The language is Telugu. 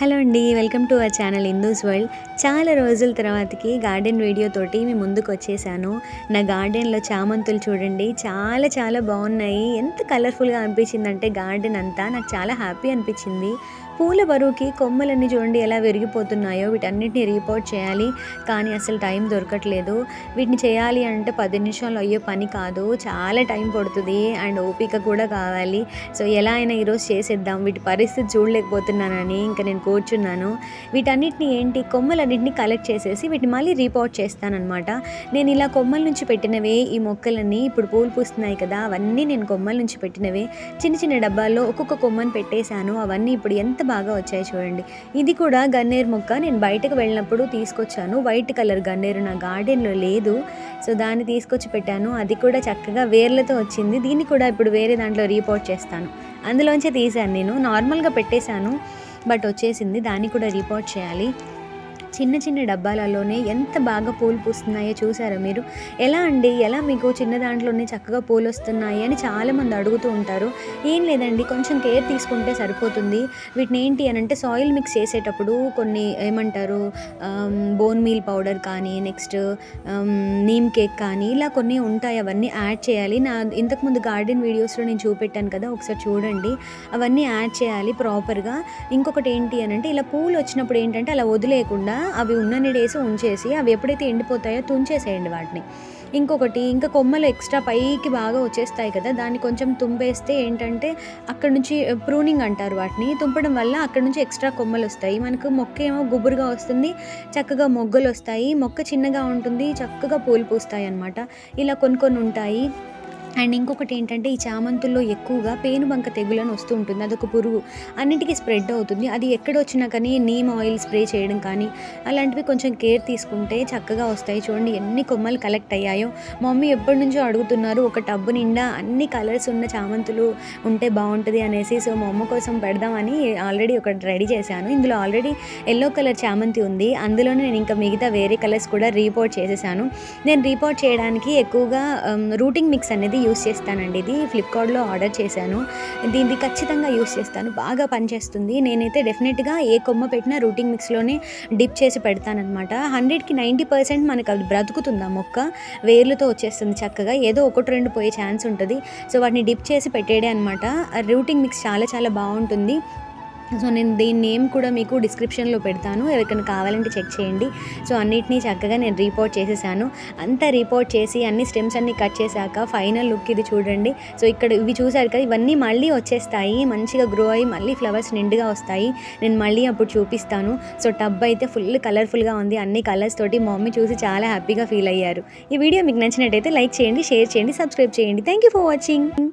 హలో అండి welcome to our channel Hindus world. చాలా రోజుల తర్వాతకి గార్డెన్ వీడియో తోటి మీ ముందుకు వచ్చేసాను. నా గార్డెన్లో చామంతులు చూడండి చాలా చాలా బాగున్నాయి. ఎంత కలర్ఫుల్గా అనిపించిందంటే గార్డెన్ అంతా. నాకు చాలా హ్యాపీ అనిపించింది. పూల బరువుకి కొమ్మలన్నీ చూడండి ఎలా విరిగిపోతున్నాయో వీటన్నిటిని రిపోర్ట్ చేయాలి. కానీ అసలు టైం దొరకట్లేదు. వీటిని చేయాలి అంటే పది నిమిషాలు అయ్యే పని కాదు. చాలా టైం పడుతుంది అండ్ ఓపిక కూడా కావాలి. సో ఎలా అయినా ఈరోజు చేసేద్దాం. వీటి పరిస్థితి చూడలేకపోతున్నానని ఇంకా నేను కూర్చున్నాను. వీటన్నిటిని ఏంటి? కొమ్మలన్నింటినీ కలెక్ట్ చేసేసి వీటిని మళ్ళీ రిపోర్ట్ చేస్తానమాట నేను ఇలా కొమ్మల నుంచి పెట్టినవే ఈ మొక్కలన్నీ ఇప్పుడు పూలు పూస్తున్నాయి కదా అవన్నీ నేను కొమ్మల నుంచి పెట్టినవే. చిన్న చిన్న డబ్బాల్లో ఒక్కొక్క కొమ్మని పెట్టేశాను. అవన్నీ ఇప్పుడు ఎంత బాగా వచ్చాయి చూడండి. ఇది కూడా గన్నేరు మొక్క. నేను బయటకు వెళ్ళినప్పుడు తీసుకొచ్చాను. వైట్ కలర్ గన్నేరు నా గార్డెన్లో లేదు. సో దాన్ని తీసుకొచ్చి పెట్టాను. అది కూడా చక్కగా వేర్లతో వచ్చింది. దీన్ని కూడా ఇప్పుడు వేరే దాంట్లో రీపోర్ట్ చేస్తాను. అందులోంచే తీశాను నేను. నార్మల్గా పెట్టేశాను. బట్ వచ్చేసింది. దాన్ని కూడా రిపోర్ట్ చేయాలి. చిన్న చిన్న డబ్బాలలోనే ఎంత బాగా పూలు పూస్తున్నాయో చూసారా మీరు? ఎలా అండి? ఎలా మీకు చిన్న దాంట్లోనే చక్కగా పూలు వస్తున్నాయి అని చాలామంది అడుగుతూ ఉంటారు. ఏం లేదండి కొంచెం కేర్ తీసుకుంటే సరిపోతుంది. వీటిని ఏంటి అని అంటే సాయిల్ మిక్స్ చేసేటప్పుడు కొన్ని ఏమంటారు బోన్ మీల్ పౌడర్ కానీ నెక్స్ట్ నీమ్ కేక్ కానీ ఇలా కొన్ని ఉంటాయి. అవన్నీ యాడ్ చేయాలి. నా ఇంతకుముందు గార్డెన్ వీడియోస్లో నేను చూపెట్టాను కదా ఒకసారి చూడండి. అవన్నీ యాడ్ చేయాలి ప్రాపర్గా. ఇంకొకటి ఏంటి అని అంటే ఇలా పూలు వచ్చినప్పుడు ఏంటంటే అలా వదిలేయకుండా అవి ఉన్న డేస్ ఉంచేసి అవి ఎప్పుడైతే ఎండిపోతాయో తుంచేసేయండి వాటిని. ఇంకొకటి ఇంకా కొమ్మలు ఎక్స్ట్రా పైకి బాగా వచ్చేస్తాయి కదా దాన్ని కొంచెం తుంపేస్తే ఏంటంటే అక్కడ నుంచి ప్రూనింగ్ అంటారు వాటిని. తుంపడం వల్ల అక్కడ నుంచి ఎక్స్ట్రా కొమ్మలు వస్తాయి. మనకు మొక్క ఏమో గుబురుగా వస్తుంది చక్కగా మొగ్గలు వస్తాయి. మొక్క చిన్నగా ఉంటుంది చక్కగా పూలు పూస్తాయి అన్నమాట. ఇలా కొన్ని కొన్ని ఉంటాయి. అండ్ ఇంకొకటి ఏంటంటే ఈ చామంతుల్లో ఎక్కువగా పేనుబంక తెగులను వస్తూ ఉంటుంది. అదొక పురుగు. అన్నిటికీ స్ప్రెడ్ అవుతుంది. అది ఎక్కడ వచ్చినా కానీ నీమ్ ఆయిల్ స్ప్రే చేయడం కానీ అలాంటివి కొంచెం కేర్ తీసుకుంటే చక్కగా వస్తాయి. చూడండి ఎన్ని కొమ్మలు కలెక్ట్ అయ్యాయో. మమ్మీ ఎప్పటి నుంచో అడుగుతున్నారు ఒక టబ్బు నిండా అన్ని కలర్స్ ఉన్న చామంతులు ఉంటే బాగుంటుంది అనేసి. సో మా అమ్మ కోసం పెడదామని ఆల్రెడీ ఒకటి రెడీ చేశాను. ఇందులో ఆల్రెడీ ఎల్లో కలర్ చామంతి ఉంది. అందులోనే నేను ఇంకా మిగతా వేరే కలర్స్ కూడా రీపోర్ట్ చేసేసాను. నేను రీపోర్ట్ చేయడానికి ఎక్కువగా రూటింగ్ మిక్స్ అనేది యూస్ చేస్తానండి. ఇది ఫ్లిప్కార్ట్లో ఆర్డర్ చేశాను. దీన్ని ఖచ్చితంగా యూస్ చేస్తాను. బాగా పనిచేస్తుంది. నేనైతే డెఫినెట్గా ఏ కొమ్మ పెట్టినా రూటింగ్ మిక్స్లోనే డిప్ చేసి పెడతానమాట హండ్రెడ్కి నైంటీ పర్సెంట్ మనకు అది బ్రతుకుతుంది ఆ మొక్క? వేర్లతో వచ్చేస్తుంది చక్కగా. ఏదో ఒకటి రెండు పోయే ఛాన్స్ ఉంటుంది. సో వాటిని డిప్ చేసి పెట్టేడే అనమాట రూటింగ్ మిక్స్ చాలా చాలా బాగుంటుంది. సో నేను దీని నేమ్ కూడా మీకు డిస్క్రిప్షన్లో పెడతాను. ఎవరికైనా కావాలంటే చెక్ చేయండి. సో అన్నిటినీ చక్కగా నేను రిపోర్ట్ చేసేసాను. అంతా రిపోర్ట్ చేసి అన్ని స్టెమ్స్ అన్ని కట్ చేశాక ఫైనల్ లుక్ ఇది చూడండి. సో ఇక్కడ ఇవి చూసారు కదా ఇవన్నీ మళ్ళీ వచ్చేస్తాయి. మంచిగా గ్రో అయ్యి మళ్ళీ ఫ్లవర్స్ నిండుగా వస్తాయి. నేను మళ్ళీ అప్పుడు చూపిస్తాను. సో టబ్ అయితే ఫుల్ కలర్ఫుల్గా ఉంది. అన్ని కలర్స్ తోటి మా మమ్మీ చూసి చాలా హ్యాపీగా ఫీల్ అయ్యారు. ఈ వీడియో మీకు నచ్చినట్టయితే లైక్ చేయండి షేర్ చేయండి సబ్స్క్రైబ్ చేయండి. Thank you for watching